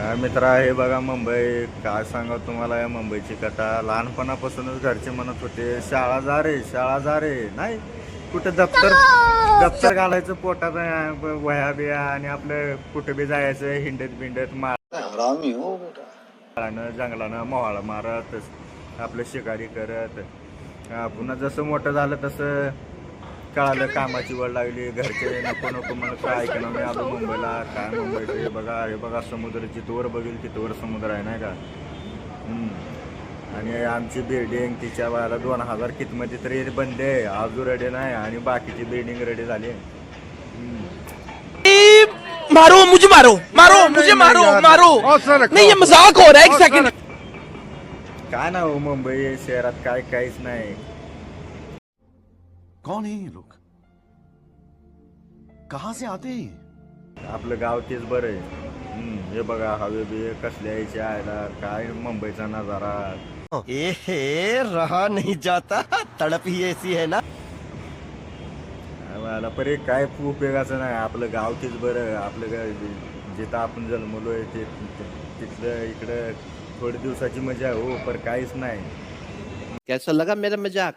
काय मित्रा हे बघा मुंबई काय सांगा तुम्हाला या मुंबईची कथा? लहानपणापासूनच घरचे म्हणत होते शाळा जा रे शाळा जा रे. नाही कुठे दप्तर दप्तर घालायचं पोटात वह्या बिया आणि आपलं कुठे बी जायचं हिंडत बिंडत हरामी हो जंगलानं मोहाळा मारत आपलं शिकारी करत. पुन्हा जसं मोठं झालं तसं कळालं कामाची वळ लागली घरचे नको नको म्हणून काय ऐकणं मी आलो मुंबईला काय मुंबईचं हे बघा हे बघा समुद्र जिथवर बघेल तिथवर समुद्र आहे नाही का. आणि आमची बिल्डिंग तिच्या वेळेला दोन हजार कितमध्ये तरी बंद आहे अजून रेडी नाही आणि बाकीची बिल्डिंग रेडी झाली. मारो मुझे मारो मारो मुझे मारो मारो. नहीं ये मजाक हो रहा है एक सेकंड काय ना हो मुंबई शहरात काय काहीच नाही. कौन है ये लोग? कहां से आते हैं ये? आपलं गाव तेच बरं आहे. हम्म, हे बघा हवे बी कसल्या यायच्या आयला काय मुंबईचा नजारा. ए रहा नहीं जाता. तड़प ही ऐसी है ना? मला परे काय उपयोगाचं नाही आपलं गाव तेच बरं आपलं गा- जिथं आपण जन्मलोय ते ते- तिथलं इकडं थोडी दिवसाची मजा आहे, हो पर काहीच नाही. कैसा लगा मेरा मजाक?